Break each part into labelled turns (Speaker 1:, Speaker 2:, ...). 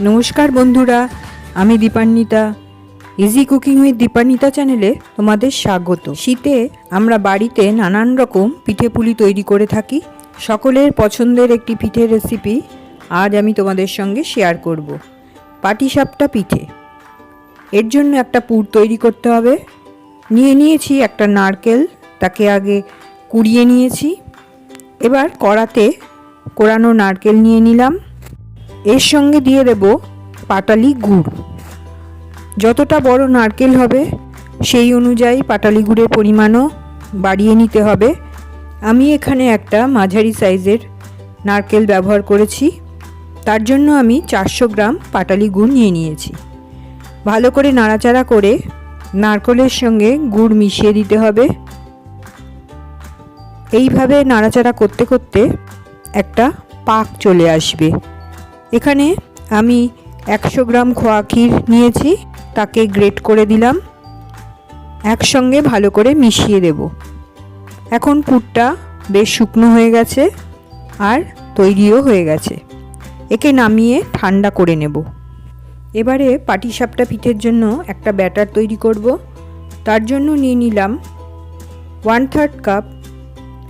Speaker 1: নমস্কার বন্ধুরা, আমি Dipanwita. Easy cooking with Dipanwita চ্যানেলে তোমাদের স্বাগত। শীতে আমরা বাড়িতে নানান রকম পিঠে পুলি তৈরি করে থাকি। সকলের পছন্দের একটি পিঠের রেসিপি আজ আমি তোমাদের সঙ্গে শেয়ার করব। পাটিসাপটা পিঠে। এর জন্য একটা পুর তৈরি করতে হবে। নিয়ে নিয়েছি একটা নারকেল, তাকে আগে কুড়িয়ে নিয়েছি। এবার কড়াতে কোরানো নারকেল নিয়ে নিলাম। এর সঙ্গে দিয়ে দেব পাটালি গুড়। যতটা বড় নারকেল হবে, সেই অনুযায়ী পাটালি গুড়ের পরিমাণও বাড়িয়ে নিতে হবে। আমি এখানে একটা মাঝারি সাইজের নারকেল ব্যবহার করেছি। তার জন্য আমি চারশো গ্রাম পাটালি গুড় নিয়ে নিয়েছি। ভালো করে নাড়াচাড়া করে নারকেলের সঙ্গে গুড় মিশিয়ে দিতে হবে। এইভাবে নাড়াচাড়া করতে করতে একটা পাক চলে আসবে। এখানে আমি একশো গ্রাম খোয়া ক্ষীর নিয়েছি, তাকে গ্রেট করে দিলাম। একসঙ্গে ভালো করে মিশিয়ে দেব। এখন পুরটা বেশ শুকনো হয়ে গেছে আর তৈরিও হয়ে গেছে। একে নামিয়ে ঠান্ডা করে নেব। এবারে পাটিসাপটা পিঠের জন্য একটা ব্যাটার তৈরি করব। তার জন্য নিয়ে নিলাম ওয়ান থার্ড কাপ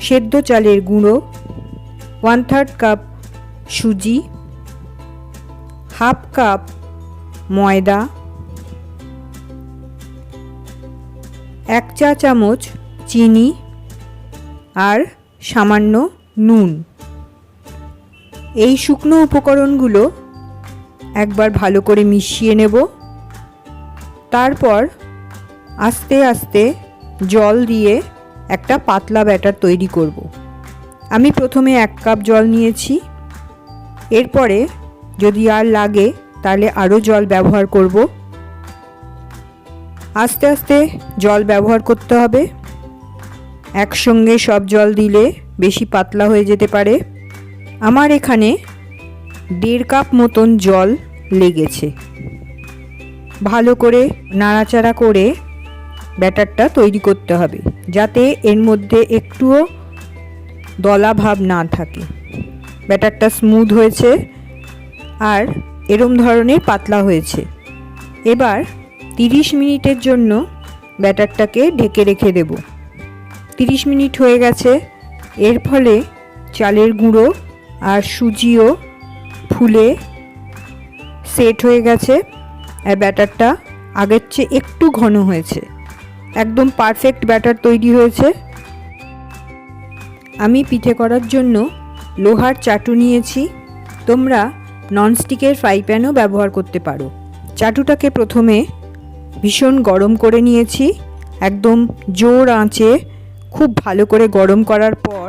Speaker 1: সেদ্ধ চালের গুঁড়ো, ওয়ান থার্ড কাপ সুজি হাফ কাপ ময়দা, এক চা চামচ চিনি আর সামান্য নুন। এই শুকনো উপকরণগুলো একবার ভালো করে মিশিয়ে নেব। তারপর আস্তে আস্তে জল দিয়ে একটা পাতলা ব্যাটার তৈরি করব। আমি প্রথমে এক কাপ জল নিয়েছি। এরপরে যদি আর লাগে, তাহলে আরও জল ব্যবহার করব। আস্তে আস্তে জল ব্যবহার করতে হবে। একসঙ্গে সব জল দিলে বেশি পাতলা হয়ে যেতে পারে। আমার এখানে দেড় কাপ মতন জল লেগেছে। ভালো করে নাড়াচাড়া করে ব্যাটারটা তৈরি করতে হবে, যাতে এর মধ্যে একটুও দলা ভাব না থাকে। ব্যাটারটা স্মুথ হয়েছে আর এরম ধরনের পাতলা হয়েছে। এবার 30 মিনিটের জন্য ব্যাটারটাকে ঢেকে রেখে দেব। 30 মিনিট হয়ে গেছে। এর ফলে চালের গুঁড়ো আর সুজিও ফুলে সেট হয়ে গেছে। আর ব্যাটারটা আগের চেয়ে একটু ঘন হয়েছে। একদম পারফেক্ট ব্যাটার তৈরি হয়েছে। আমি পিঠে করার জন্য লোহার চাটু নিয়েছি। তোমরা ননস্টিকের ফ্রাই প্যানও ব্যবহার করতে পারো। চাটুটাকে প্রথমে ভীষণ গরম করে নিয়েছি। একদম জোর আঁচে খুব ভালো করে গরম করার পর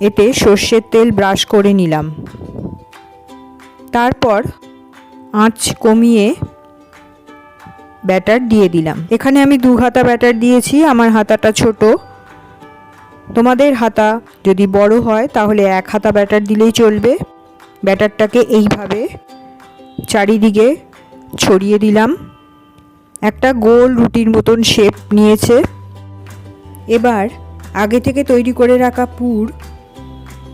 Speaker 1: এতে সর্ষের তেল ব্রাশ করে নিলাম। তারপর আঁচ কমিয়ে ব্যাটার দিয়ে দিলাম। এখানে আমি দু হাতা ব্যাটার দিয়েছি, আমার হাতাটা ছোট। তোমাদের হাতা যদি বড় হয়, তাহলে এক হাতা ব্যাটার দিলেই চলবে। ব্যাটারটাকে এইভাবে চারিদিকে ছড়িয়ে দিলাম। একটা গোল রুটির মতন শেপ নিয়েছে। এবার আগে থেকে তৈরি করে রাখা পুর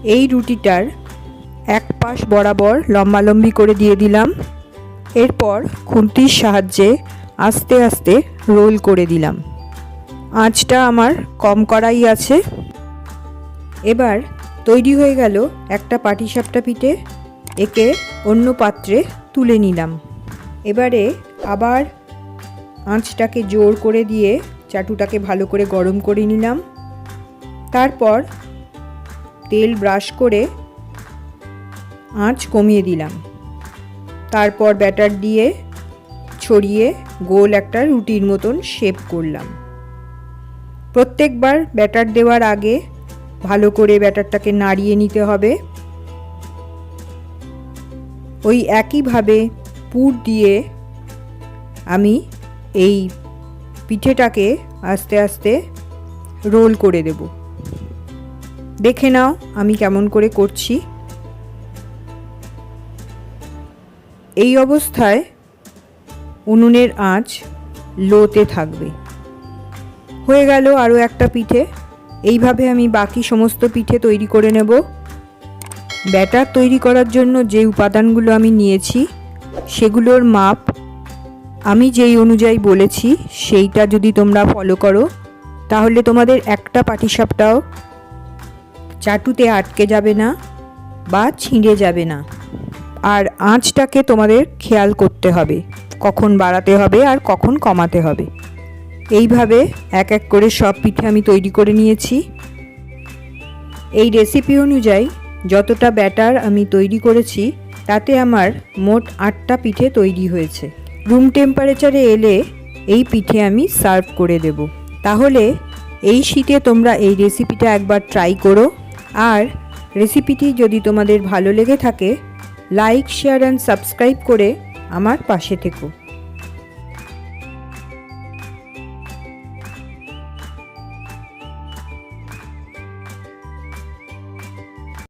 Speaker 1: এই রুটিটার এক পাশ বরাবর লম্বালম্বি করে দিয়ে দিলাম। এরপর খুন্তির সাহায্যে আস্তে আস্তে রোল করে দিলাম। আঁচটা আমার কম করাই আছে। এবার তৈরি হয়ে গেল একটা পাটিসাপটা পিঠে। একে অন্য পাত্রে তুলে নিলাম। এবারে আবার আঁচটাকে জোর করে দিয়ে চাটুটাকে ভালো করে গরম করে নিলাম। তারপর তেল ব্রাশ করে আঁচ কমিয়ে দিলাম। তারপর ব্যাটার দিয়ে ছড়িয়ে গোল একটা রুটির মতন শেপ করলাম। প্রত্যেকবার ব্যাটার দেওয়ার আগে ভালো করে ব্যাটারটাকে নাড়িয়ে নিতে হবে। ওই একইভাবে পুর দিয়ে আমি এই পিঠেটাকে আস্তে আস্তে রোল করে দেব। দেখে নাও আমি কেমন করে করছি। এই অবস্থায় উনুনের আঁচ লোতে থাকবে। হয়ে গেল আরও একটা পিঠে। এইভাবে আমি বাকি সমস্ত পিঠে তৈরি করে নেব। ব্যাটার তৈরি করার জন্য যে উপাদানগুলো আমি নিয়েছি, সেগুলোর মাপ আমি যেই অনুযায়ী বলেছি, সেইটা যদি তোমরা ফলো করো, তাহলে তোমাদের একটা পাটিসাপটাও চাটুতে আটকে যাবে না বা ছিঁড়ে যাবে না। আর আঁচটাকে তোমাদের খেয়াল করতে হবে, কখন বাড়াতে হবে আর কখন কমাতে হবে। এইভাবে এক এক করে সব পিঠে আমি তৈরি করে নিয়েছি। এই রেসিপি অনুযায়ী যতটা ব্যাটার আমি তৈরি করেছি, তাতে আমার মোট আটটা পিঠে তৈরি হয়েছে। রুম টেম্পারেচারে এলে এই পিঠে আমি সার্ভ করে দেব। তাহলে এই শীতে তোমরা এই রেসিপিটা একবার ট্রাই করো। আর রেসিপিটি যদি তোমাদের ভালো লেগে থাকে, লাইক, শেয়ার, অ্যান্ড সাবস্ক্রাইব করে আমার পাশে থেকো।